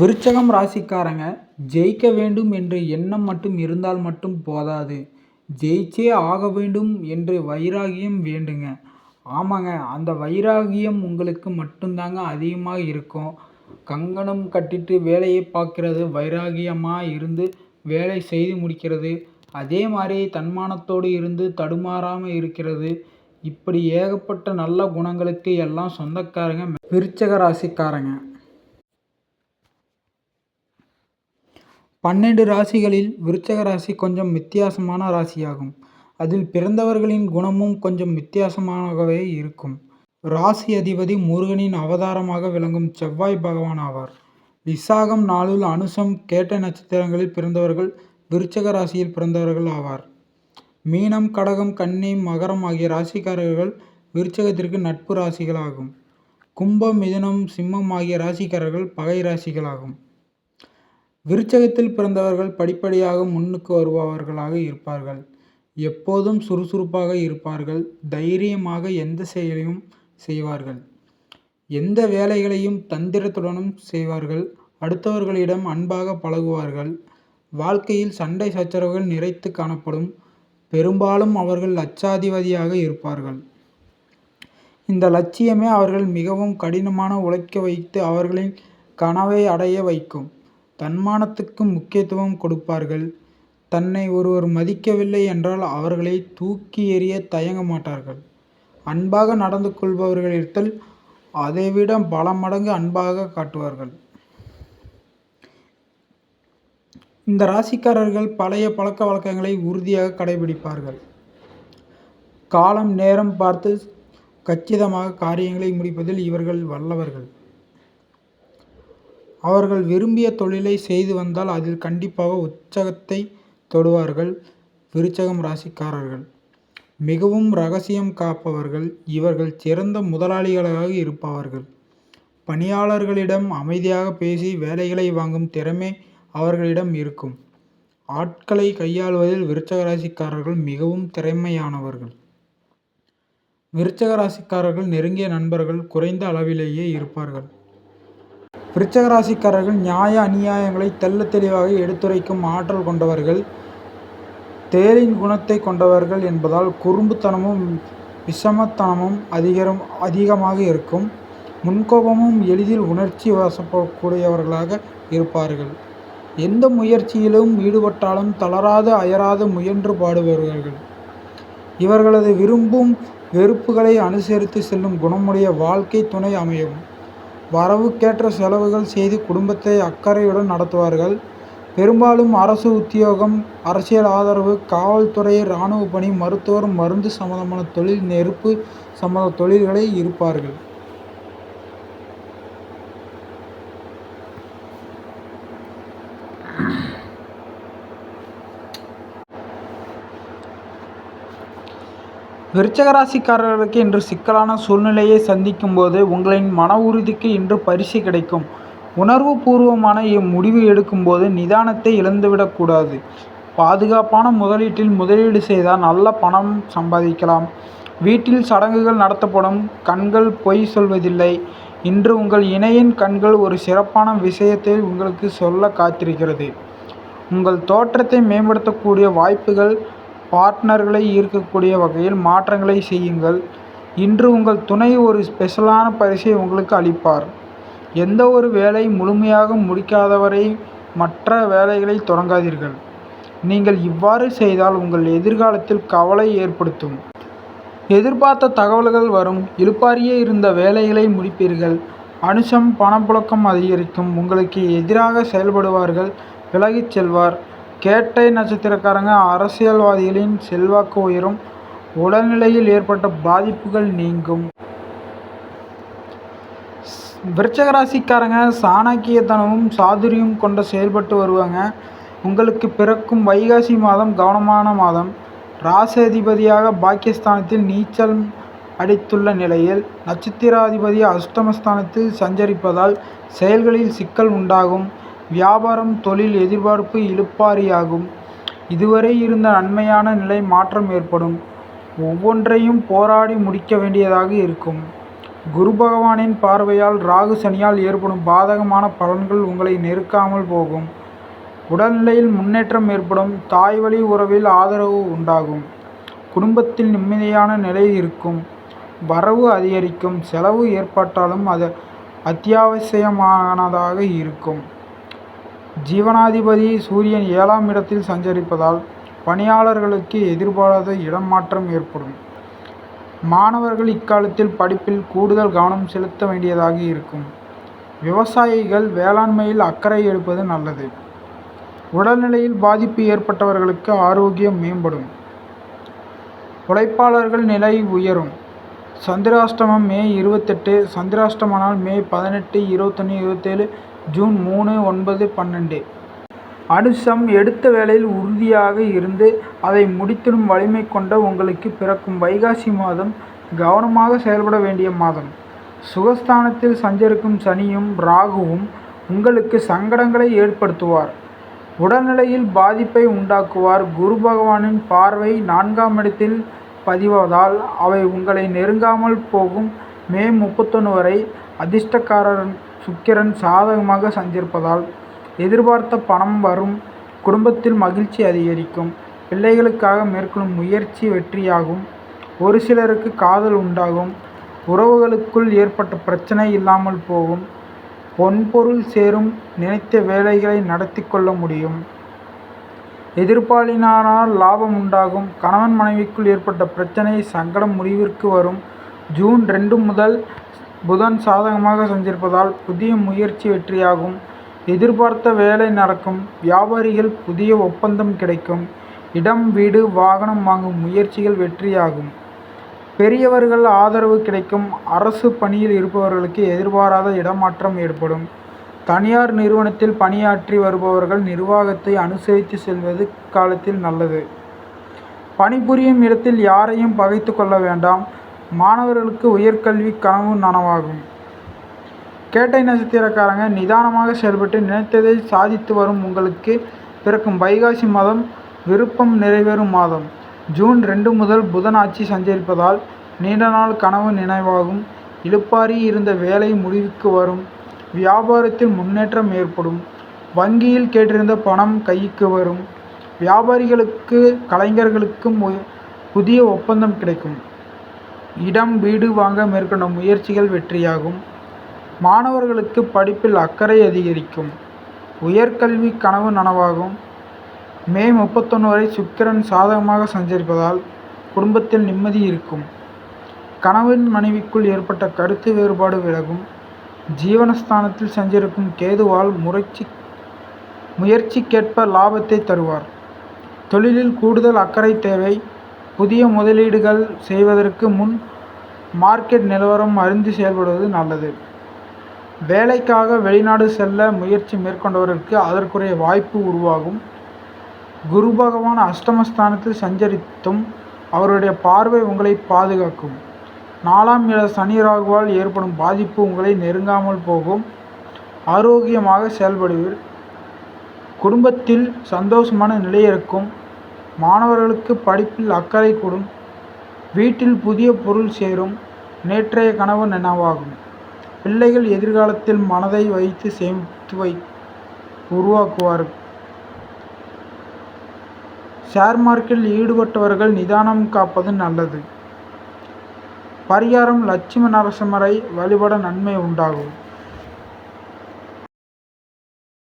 விருச்சகம் ராசிக்காரங்க ஜெயிக்க வேண்டும் என்ற எண்ணம் மட்டும் இருந்தால் மட்டும் போதாது. ஜெயிச்சே ஆக வேண்டும் என்று வைராகியம் வேண்டுங்க. ஆமாங்க அந்த வைராகியம் உங்களுக்கு மட்டும்தாங்க அதிகமாக இருக்கும். கங்கணம் கட்டிட்டு வேலையை பார்க்குறது வைராகியமாக இருந்து வேலை செய்து முடிக்கிறது. அதே மாதிரி தன்மானத்தோடு இருந்து தடுமாறாமல் இருக்கிறது. இப்படி ஏகப்பட்ட நல்ல குணங்களுக்கு எல்லாம் சொந்தக்காரங்க விருச்சக ராசிக்காரங்க. பன்னெண்டு ராசிகளில் விருச்சக ராசி கொஞ்சம் வித்தியாசமான ராசியாகும். அதில் பிறந்தவர்களின் குணமும் கொஞ்சம் வித்தியாசமாகவே இருக்கும். ராசி அதிபதி முருகனின் அவதாரமாக விளங்கும் செவ்வாய் பகவான் ஆவார். விசாகம் நாளில் அனுசம் கேட்ட நட்சத்திரங்களில் பிறந்தவர்கள் விருச்சக ராசியில் பிறந்தவர்கள் ஆவார். மீனம் கடகம் கன்னி மகரம் ஆகிய ராசிக்காரர்கள் விருச்சகத்திற்கு நட்பு ராசிகளாகும். கும்பம் மிதுனம் சிம்மம் ஆகிய ராசிக்காரர்கள் பகை ராசிகளாகும். விருச்சகத்தில் பிறந்தவர்கள் படிப்படியாக முன்னுக்கு வருபவர்களாக இருப்பார்கள். எப்போதும் சுறுசுறுப்பாக இருப்பார்கள். தைரியமாக எந்த செயலையும் செய்வார்கள். எந்த வேலைகளையும் தந்திரத்துடனும் செய்வார்கள். அடுத்தவர்களிடம் அன்பாக பழகுவார்கள். வாழ்க்கையில் சண்டை சச்சரவுகள் நிறைத்து காணப்படும். பெரும்பாலும் அவர்கள் லட்சாதிபதியாக இருப்பார்கள். இந்த லட்சியமே அவர்கள் மிகவும் கடினமான உழைக்க வைத்து அவர்களின் கனவை அடைய வைக்கும். தன்மானத்துக்கு முக்கியத்துவம் கொடுப்பார்கள். தன்னை ஒருவர் மதிக்கவில்லை என்றால் அவர்களை தூக்கி எறிய தயங்க மாட்டார்கள். அன்பாக நடந்து கொள்பவர்களிடத்தில் அதைவிட பல மடங்கு அன்பாக காட்டுவார்கள். இந்த ராசிக்காரர்கள் பழைய பழக்க வழக்கங்களை உறுதியாக கடைபிடிப்பார்கள். காலம் நேரம் பார்த்து கச்சிதமாக காரியங்களை முடிப்பதில் இவர்கள் வல்லவர்கள். அவர்கள் விரும்பிய தொழிலை செய்து வந்தால் அதில் கண்டிப்பாக உச்சகத்தை தொடுவார்கள் விருச்சகம் ராசிக்காரர்கள். மிகவும் ரகசியம் காப்பவர்கள் இவர்கள் சிறந்த முதலாளிகளாக இருப்பவர்கள். பணியாளர்களிடம் அமைதியாக பேசி வேலைகளை வாங்கும் திறமை அவர்களிடம் இருக்கும். ஆட்களை கையாள்வதில் விருச்சக ராசிக்காரர்கள் மிகவும் திறமையானவர்கள். விருச்சக ராசிக்காரர்கள் நெருங்கிய நண்பர்கள் குறைந்த அளவிலேயே இருப்பார்கள். விருச்சக ராசிக்காரர்கள் நியாய அநியாயங்களை தெள்ள தெளிவாக எடுத்துரைக்கும் ஆற்றல் கொண்டவர்கள் தேரின் குணத்தை கொண்டவர்கள் என்பதால் குறும்புத்தனமும் விஷமத்தனமும் அதிகரம் அதிகமாக இருக்கும். முன்கோபமும் எளிதில் உணர்ச்சி வசப்படக்கூடியவர்களாக இருப்பார்கள். எந்த முயற்சியிலும் ஈடுபட்டாலும் தளராது அயராது முயன்று பாடுபவர்கள் இவர்களது விரும்பும் வெறுப்புகளை அனுசரித்து செல்லும் குணமுடைய வாழ்க்கை துணை அமையும். வரவுக்கேற்ற செலவுகள் செய்து குடும்பத்தை அக்கறையுடன் நடத்துவார்கள். பெரும்பாலும் அரசு உத்தியோகம் அரசியல் ஆதரவு காவல்துறை இராணுவ பணி மருத்துவர் மருந்து சம்மந்தமான தொழில் நெருப்பு சம்மந்த தொழில்களை இருப்பார்கள். விருச்சகராசிக்காரர்களுக்கு இன்று சிக்கலான சூழ்நிலையை சந்திக்கும் போது உங்களின் மன உறுதிக்கு இன்று பரிசு கிடைக்கும். உணர்வு பூர்வமான இம்முடிவு எடுக்கும்போது நிதானத்தை இழந்துவிடக்கூடாது பாதுகாப்பான முதலீட்டில் முதலீடு செய்தால் நல்ல பணம் சம்பாதிக்கலாம். வீட்டில் சடங்குகள் நடத்தப்படும். கண்கள் பொய் சொல்வதில்லை. இன்று உங்கள் இணையின் கண்கள் ஒரு சிறப்பான விஷயத்தை உங்களுக்கு சொல்ல காத்திருக்கிறது. உங்கள் தோற்றத்தை மேம்படுத்தக்கூடிய வாய்ப்புகள் பார்ட்னர்களை ஈர்க்கக்கூடிய வகையில் மாற்றங்களை செய்யுங்கள். இன்று உங்கள் துணை ஒரு ஸ்பெஷலான பரிசை உங்களுக்கு அளிப்பார். எந்த ஒரு வேலை முழுமையாக முடிக்காதவரை மற்ற வேலைகளை தொடங்காதீர்கள். நீங்கள் இவ்வாறு செய்தால் உங்கள் எதிர்காலத்தில் கவலை ஏற்படுத்தும். எதிர்பார்த்த தகவல்கள் வரும். இழுப்பாரியே இருந்த வேலைகளை முடிப்பீர்கள். அனுஷம் பணப்புழக்கம் அதிகரிக்கும். உங்களுக்கு எதிராக செயல்படுவார்கள். விலகிச் செல்வார். கேட்டை நட்சத்திரக்காரங்க அரசியல்வாதிகளின் செல்வாக்கு உயரும். உடல்நிலையில் ஏற்பட்ட பாதிப்புகள் நீங்கும். விருச்சகராசிக்காரங்க சாணக்கியத்தனமும் சாதுரியம் கொண்ட செயல்பட்டு வருவாங்க. உங்களுக்கு பிறக்கும் வைகாசி மாதம் கவனமான மாதம். ராசாதிபதியாக பாக்கியஸ்தானத்தில் நீச்சல் அடித்துள்ள நிலையில் நட்சத்திராதிபதி அஷ்டமஸ்தானத்தில் சஞ்சரிப்பதால் செயல்களில் சிக்கல் உண்டாகும். வியாபாரம் தொழில் எதிர்பார்ப்பு இழுப்பாரியாகும். இதுவரை இருந்த நன்மையான நிலை மாற்றம் ஏற்படும். ஒவ்வொன்றையும் போராடி முடிக்க வேண்டியதாக இருக்கும். குரு பகவானின் பார்வையால் ராகு சனியால் ஏற்படும் பாதகமான பலன்கள் உங்களை நெருக்காமல் போகும். உடல்நிலையில் முன்னேற்றம் ஏற்படும். தாய் வழி உறவில் ஆதரவு உண்டாகும். குடும்பத்தில் நிம்மதியான நிலை இருக்கும். வரவு அதிகரிக்கும். செலவு ஏற்பட்டாலும் அது அத்தியாவசியமானதாக இருக்கும். ஜீவனாதிபதி சூரியன் ஏழாம் இடத்தில் சஞ்சரிப்பதால் பணியாளர்களுக்கு எதிர்பாராத இடமாற்றம் ஏற்படும். மாணவர்கள் இக்காலத்தில் படிப்பில் கூடுதல் கவனம் செலுத்த வேண்டியதாக இருக்கும். விவசாயிகள் வேளாண்மையில் அக்கறை எடுப்பது நல்லது. உடல்நிலையில் பாதிப்பு ஏற்பட்டவர்களுக்கு ஆரோக்கியம் மேம்படும். உழைப்பாளர்கள் நிலை உயரும். சந்திராஷ்டமம் மே இருபத்தெட்டு சந்திராஷ்டமனால் மே பதினெட்டு இருபத்தொன்று இருபத்தேழு ஜூன் மூணு ஒன்பது பன்னெண்டு. அனுசம் எடுத்த வேலையில் உறுதியாக இருந்து அதை முடித்திடும் வலிமை கொண்ட உங்களுக்கு பிறக்கும் வைகாசி மாதம் கவனமாக செயல்பட வேண்டிய மாதம். சுகஸ்தானத்தில் சஞ்சரிக்கும் சனியும் ராகுவும் உங்களுக்கு சங்கடங்களை ஏற்படுத்துவார். உடல்நிலையில் பாதிப்பை உண்டாக்குவார். குரு பகவானின் பார்வை நான்காம் இடத்தில் பதிவதால் அவை உங்களை நெருங்காமல் போகும். மே முப்பத்தொன்று வரை அதிர்ஷ்டக்காரர் சுக்கிரன் சாதகமாக சஞ்சரிப்பதால் எதிர்பார்த்த பணம் வரும் குடும்பத்தில் மகிழ்ச்சி அதிகரிக்கும் பிள்ளைகளுக்காக மேற்கொள்ளும் முயற்சி வெற்றியாகும் ஒரு சிலருக்கு காதல் உண்டாகும் உறவுகளுக்குள் ஏற்பட்ட பிரச்சனை இல்லாமல் போகும் பொன்பொருள் சேரும் நினைத்த வேலைகளை நடத்தி கொள்ள முடியும். எதிர்ப்பாளினால் லாபம் உண்டாகும் கணவன் மனைவிக்குள் ஏற்பட்ட பிரச்சனை சங்கடம் முடிவிற்கு வரும். ஜூன் ரெண்டு முதல் புதன் சாதகமாக சஞ்சரிப்பதால் புதிய முயற்சி வெற்றியாகும். எதிர்பார்த்த வேலை நடக்கும். வியாபாரிகள் புதிய ஒப்பந்தம் கிடைக்கும். இடம் வீடு வாகனம் வாங்கும் முயற்சிகள் வெற்றியாகும். பெரியவர்கள் ஆதரவு கிடைக்கும். அரசு பணியில் இருப்பவர்களுக்கு எதிர்பாராத இடமாற்றம் ஏற்படும். தனியார் நிறுவனத்தில் பணியாற்றி வருபவர்கள் நிர்வாகத்தை அனுசரித்து செல்வது காலத்தில் நல்லது. பணிபுரியும் இடத்தில் யாரையும் பகைத்து கொள்ள வேண்டாம். மாணவர்களுக்கு உயர்கல்வி கனவு நனவாகும். கேட்டை நட்சத்திரக்காரங்க நிதானமாக செயல்பட்டு நினைத்ததை சாதித்து வரும் உங்களுக்கு பிறக்கும் வைகாசி மாதம் விருப்பம் நிறைவேறும் மாதம். ஜூன் ரெண்டு முதல் புதன் ஆட்சி சஞ்சரிப்பதால் நீண்ட நாள் கனவு நினைவாகும். இழுப்பாரி இருந்த வேலை முடிவுக்கு வரும். வியாபாரத்தில் முன்னேற்றம் ஏற்படும். வங்கியில் கேட்டிருந்த பணம் கைக்கு வரும். வியாபாரிகளுக்கு கலைஞர்களுக்கும் புதிய ஒப்பந்தம் கிடைக்கும். இடம் வீடு வாங்க மேற்கொண்ட முயற்சிகள் வெற்றியாகும். மாணவர்களுக்கு படிப்பில் அக்கறை அதிகரிக்கும். உயர்கல்வி கனவு நனவாகும். மே முப்பத்தொன்று வரை சுக்கிரன் சாதகமாக சஞ்சரிப்பதால் குடும்பத்தில் நிம்மதி இருக்கும். கணவன் மனைவிக்குள் ஏற்பட்ட கருத்து வேறுபாடு விலகும். ஜீவனஸ்தானத்தில் சஞ்சரிக்கும் கேதுவால் முறைச்சி முயற்சிக்கேற்ப லாபத்தை தருவார். தொழிலில் கூடுதல் அக்கறை தேவை. புதிய முதலீடுகள் செய்வதற்கு முன் மார்க்கெட் நிலவரம் அறிந்து செயல்படுவது நல்லது. வேலைக்காக வெளிநாடு செல்ல முயற்சி மேற்கொண்டவர்களுக்கு அதற்குரிய வாய்ப்பு உருவாகும். குரு பகவான் அஷ்டமஸ்தானத்தில் சஞ்சரித்தும் அவருடைய பார்வை உங்களை பாதுகாக்கும். நாலாம் இட சனி ராகுவால் ஏற்படும் பாதிப்பு உங்களை நெருங்காமல் போகும். ஆரோக்கியமாக செயல்படுவீர். குடும்பத்தில் சந்தோஷமான நிலை இருக்கும். மாணவர்களுக்கு படிப்பில் அக்கறை கூடும். வீட்டில் புதிய பொருள் சேரும். நேற்றைய கனவு நினைவாகும். பிள்ளைகள் எதிர்காலத்தில் மனதை வைத்து சேமித்து வை உருவாக்குவார் ஷேர் மார்க்கெட்டில் ஈடுபட்டவர்கள் நிதானம் காப்பது நல்லது. பரிகாரம் லட்சுமி நரசிம்மரை வழிபட நன்மை உண்டாகும்.